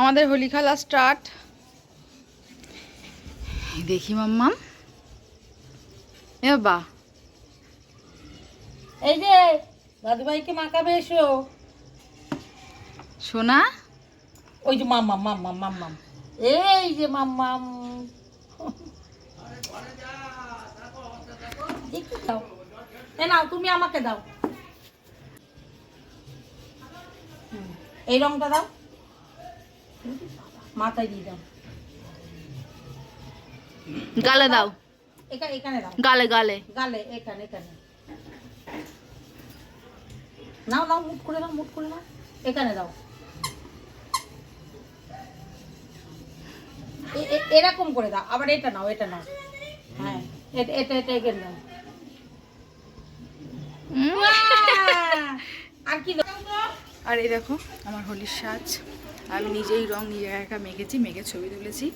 আমাদের হোলি খেলা স্টার্ট দেখি মাম্মাম। এ বা এই যে দাদুভাইকে মাখাবে এসো। সোনা? ওই যে মাম্মাম মাম্মাম মাম্মাম। এই যে মাম্মাম। দাও। এ নাও তুমি আমাকে দাও। এই রংটা দাও। মাথায় দিয়ে দাও। গালে দাও। এখানে এখানে দাও। গালে গালে। গালে এখানে এখানে। নাও নাও মুট করে দাও মুট করে এখানে দাও। এরকম করে দাও। আবার এটা নাও এটা নাও। হ্যাঁ এটা এটা এটা এখানে দাও। আর কি দাও? আর এই দেখো আমার হোলির সাজ। আমি নিজেই রং নিজে একা মেখেছি, মেখে ছবি তুলেছি।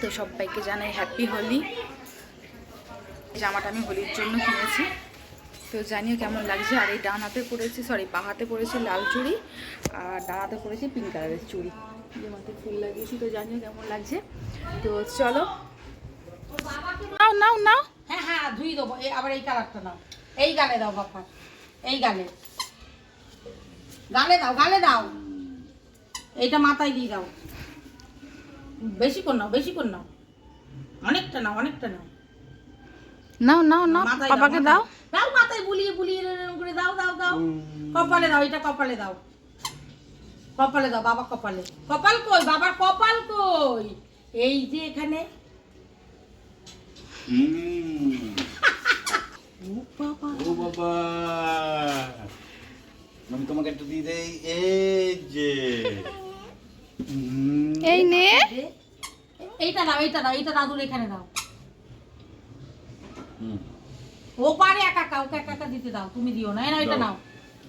তো সবাইকে জানাই হ্যাপি হোলি জামাটা আমি হোলির জন্য কিনেছি। তো জানিও কেমন লাগছে? আর এই ডান হাতে পরেছি সরি বা হাতে পরেছি লাল চুড়ি, আর ডান হাতে পরেছি পিঙ্ক কালারের চুড়ি। যে মাথায় ফুল লাগিয়েছি, তো জানিও কেমন লাগছে? তো চলো। নাও নাও নাও। হ্যাঁ হ্যাঁ ধুই দেবো। আবার এই কালারটা নাও। এই গালে দাও, বাপা। এই গালে। গালে দাও গালে দাও। এইটা মাথায় দিয়ে দাও। বেশি কর নাও বেশি কর নাও। অনেকটা নাও অনেকটা নাও। নাও নাও নাও পাপাকে দাও। দাও মাথায় বুলিয়ে বুলিয়ে করে দাও দাও দাও। কপালে দাও এটা কপালে দাও। কপালে দাও বাবা কপালে। কপাল কই? বাবার কপাল কই? এই যে এখানে। ও বাবা। আমি তোমাকে একটু দিয়ে দেই। এই যে। এই নে। এইটা দাও এইটা দাও এইটা দাদুর এখানে দাও। ও পারে একা একা ওকে একা একা দিতে দাও তুমি দিও না। এটা নাও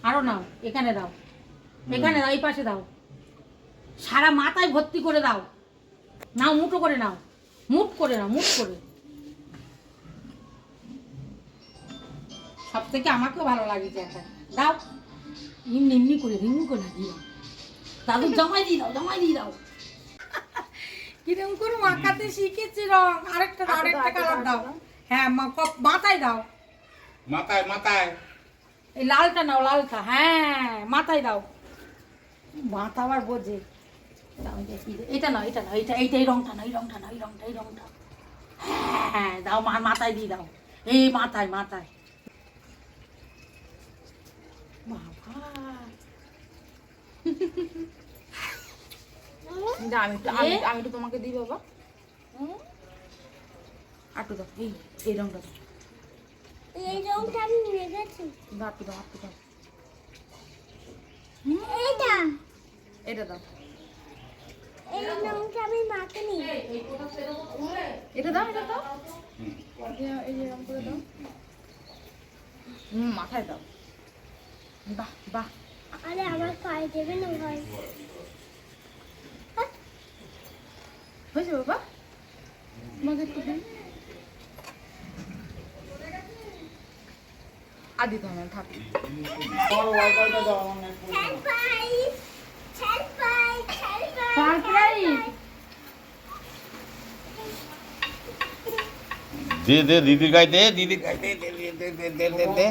আরও নাও এখানে দাও। এখানে দাও এই পাশে দাও। সারা মাথায় ভর্তি করে দাও। নাও মুঠো করে নাও। মুট করে নাও মুট করে। সব থেকে আমাকেও ভালো লাগছে একটা। দাও। এমনি এমনি করে এমনি করে দিয়ে দাও। দাদু জমাই দিয়ে দাও জমাই দিয়ে দাও। কিরম করে মাখাতে শিখেছি রং। আরেকটা আরেকটা কালার দাও হ্যাঁ মাথায় দাও। মাথায় মাথায়। এই লালটা নাও লালটা। হ্যাঁ মাথায় দাও। মাথা আবার বোঝে। এটা নাও এটা নাও এটা এইটা এই রংটা নাও এই রংটা নাও এই রংটা এই রংটা। হ্যাঁ দাও মা মাথায় দিয়ে দাও। এই মাথায় মাথায়। বাবা। আমি একটু আমি আমি একটু তোমাকে দিই বাবা। হুম? আটু দাও। এই এই রংটা দাও। এই রংটা আমি মেখেছি দাও আটু দাও আটু দাও। এটা এটা দাও। এই রংটা আমি মাখিনি এটা দাও এটা দাও। এই যে- এই যে এরকম করে দাও। হুম মাথায় দাও। বাহ বাহ। আরে আমার পায়ে দেবে না ভাই। হয়েছে বাবা? তোমাকে একটু দিন দিতে হবে না, থাক দে দে দিদির গায়ে দে দিদির গায়ে দে দে দে দে দে দে দে।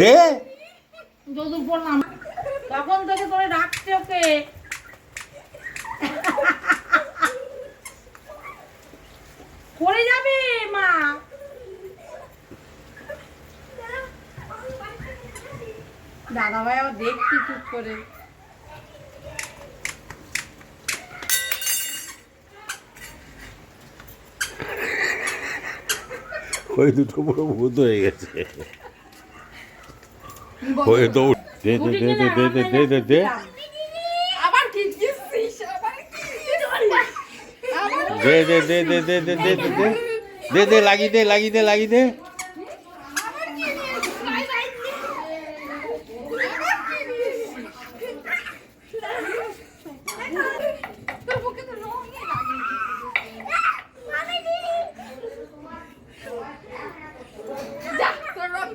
দে। তখন তোকে তোরে রাখছে ওকে। পড়ে যাবে মা। দাদা ভাই আবার দেখছি চুপ করে। ওই দুটো পুরো ভূত হয়ে গেছে। ওই দৌড় দে দে দে দে দে দে দে দে দে আবার কি আবার কি দে দে দে দে দে দে দে দে দে দে দে লাগিয়ে দে লাগিয়ে দে দে লাগে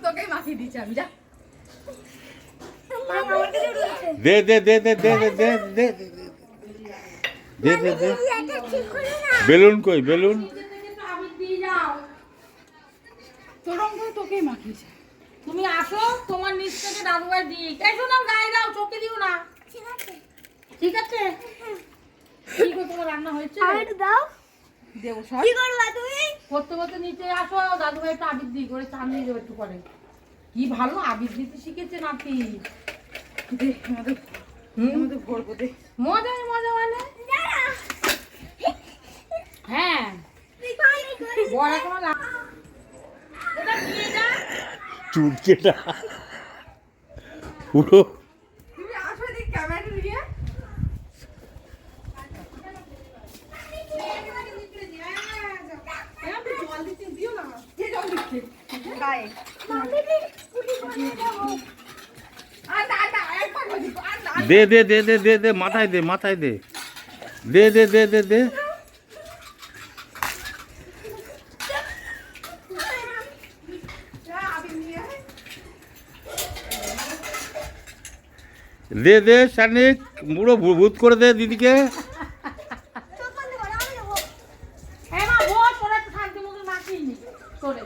তোকে মাখিয়ে দিচ্ছি আমি যা দে দে দে দে দে দে দে দে। দে দে দে। বেলুন কই বেলুন? আবির দিয়ে তুমি আসো তোমার নিচ থেকে দাদু ভাই দিই এই শোনো গায়ে দাও চোখে দিও না। ঠিক আছে। ঠিক আছে? কি করে তোমার রান্না হয়েছে? আর দাও। দেবো সব কি করবা তুমি? করতে করতে নিচে আসো দাদু ভাই একটু আবির দিই করে চা নিয়ে যাবে একটু করে কি ভালো আবির দিতে শিখেছে নাতি দে আমাদের আমাদের ভরবো দে। মজা মজা মানে? হ্যাঁ। বড় কোনো লাভ চুলকেটা পুরো। Bye. দে দে দে দে দে দে, মাথায় দে মাথায় দে। দে দে দে দে দে। দে দে পুরো ভূ- ভূত করে দে দিদিকে। করো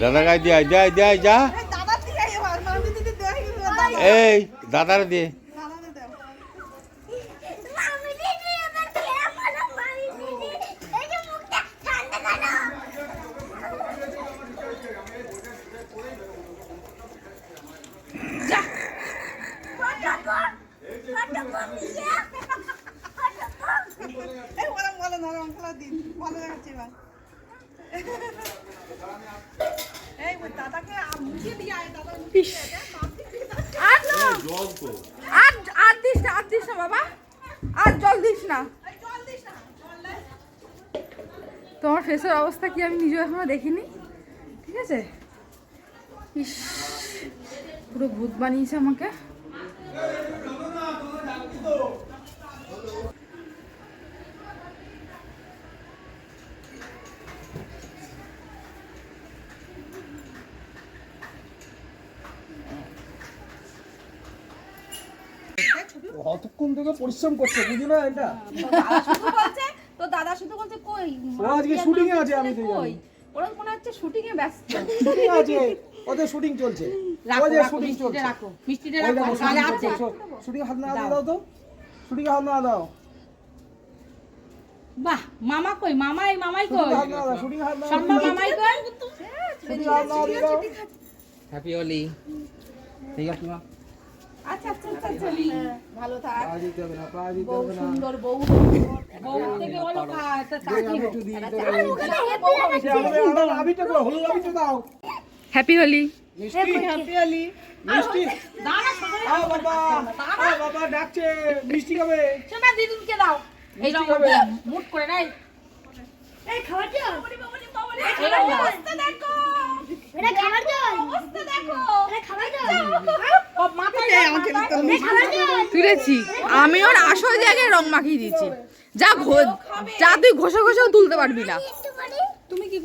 দাদা গায়ে দিয়ে দেয় দেয় যা এই দাদার দিয়ে। আর আর দিস না, আর দিস না বাবা। আর জল দিস না। তোমার ফেসের অবস্থা কি আমি নিজেও এখনও দেখিনি? ঠিক আছে? ইস, পুরো ভূত বানিয়েছে আমাকে। কতক্ষণ থেকে পরিশ্রম করছে বুঝি না এটা? শুধু বলছে তো দাদা শুধু বলছে কই ও আজকে শুটিং এ আছে আমি তো কই? জানি ওরা মনে হচ্ছে শুটিং এ ব্যস্ত। শুটিং আছে ওদের শুটিং চলছে। ওদের শুটিং চলছে। রাখো মিষ্টিটা রাখো তাহলে আছে শুটিং হাত না দাও। তো। শুটিং হাত না দাও। বাহ মামা কই? মামাই মামাই শুটিং কই? হাত না দাও শুটিং হাত না সম্ভব মামাই কই? শুটিং হাত না দাও হ্যাপি হোলি ঠিক আছে মা আচ্ছা আচ্ছা চলি ভালো থাক সুন্দর বউ বউ থেকে বলো আমি তো হলো আমি তো দাও হ্যাপি হোলি বাবা বাবা মিষ্টি দাও খাবার দেখো তুলেছি। আমি ওর আসল জায়গায় রং মাখিয়ে দিয়েছি। যা যা তুই ঘষে ঘষেও তুলতে পারবি না। তুমি কি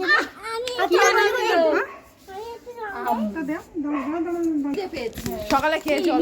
সকালে খেয়ে চল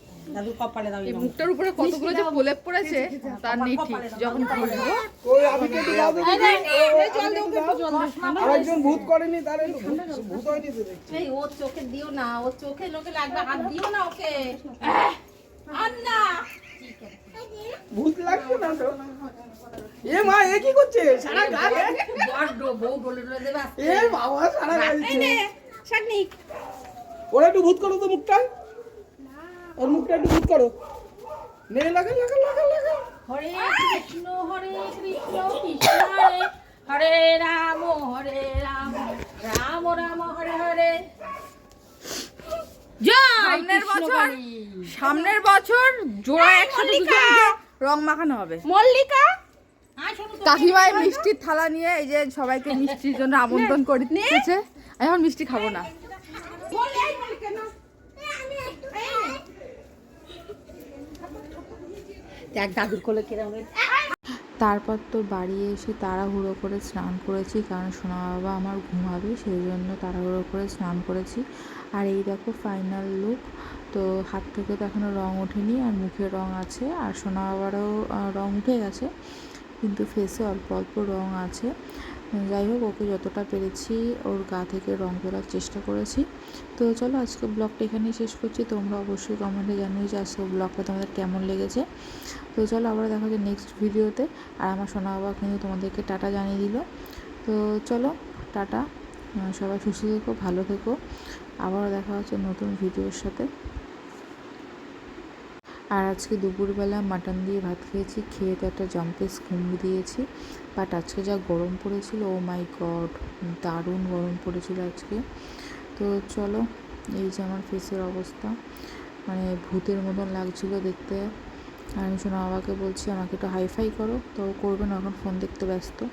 দাদুর দাও কপালে দাও এই মুখটার উপরে কতগুলো যে প্রলেপ পড়েছে তার নেই ঠিক যখন খুলবো ওই আমি কে একটু দাও। দেখি আরেকজন ভূত করেনি তার ভূত- হয়নি তো এই ওর চোখে দিও না ওর চোখে লোকে লাগবে হাত দিও না ওকে। আর না ভূত লাগছে না তো? এ মা এ কি করছে? সারা বড্ড বউ ডলে ডলে দেবে। এ বাবা সারা দিচ্ছে। ওরা একটু ভূত করো তো মুখটা। ওর মুখটা একটু ভূত করো। নে লাগা লাগা লাগা লাগা হরে কৃষ্ণ হরে কৃষ্ণ কৃষ্ণ হরে হরে রাম হরে রাম রাম রাম হরে হরে। জয় সামনের বছর। সামনের বছর জোড়া একসাথে দুজনকে রং মাখানো হবে। মল্লিকা। কাকিমায় মিষ্টির থালা নিয়ে এই যে সবাইকে মিষ্টির জন্য আমন্ত্রণ করে আমি এখন মিষ্টি খাব না। দাদুর কোলে কিরম তারপর তো বাড়ি এসে তাড়াহুড়ো করে স্নান করেছি, কারণ সোনা বাবা আমার ঘুমাবে সেই জন্য তাড়াহুড়ো করে স্নান করেছি। আর এই দেখো ফাইনাল লুক তো হাত থেকে তো এখনও রঙ ওঠেনি আর মুখে রঙ আছে, আর সোনা বাবারও রঙ উঠে গেছে। কিন্তু ফেসে অল্প অল্প রং আছে। যাই হোক, ওকে যতটা পেরেছি ওর গা থেকে রং তোলার চেষ্টা করেছি। তো চলো, আজকে ব্লগটা এখানেই শেষ করছি। তোমরা অবশ্যই কমেন্টে জানিয়ে যে আজকে ব্লগটা তোমাদের কেমন লেগেছে। তো চলো, আবার দেখা হচ্ছে নেক্সট ভিডিওতে আর আমার সোনা বাবা কিন্তু তোমাদেরকে টাটা জানিয়ে দিল। তো চলো, টাটা। সবাই সুস্থ থেকো, ভালো থেকো। আবারও দেখা হচ্ছে নতুন ভিডিওর সাথে। আর আজকে দুপুরবেলা মাটন দিয়ে ভাত খেয়েছি, খেয়ে তো একটা জাম্পেস ঘুম দিয়েছি। বাট আজকে যা গরম পড়েছিল ও মাই গড দারুণ গরম পড়েছিল আজকে। তো চলো, এই যে আমার ফেসের অবস্থা। মানে ভূতের মতন লাগছিল দেখতে। আমি শোনা বাবাকে বলছি, আমাকে একটু হাইফাই করো। তো করবে না, এখন ফোন দেখতে ব্যস্ত।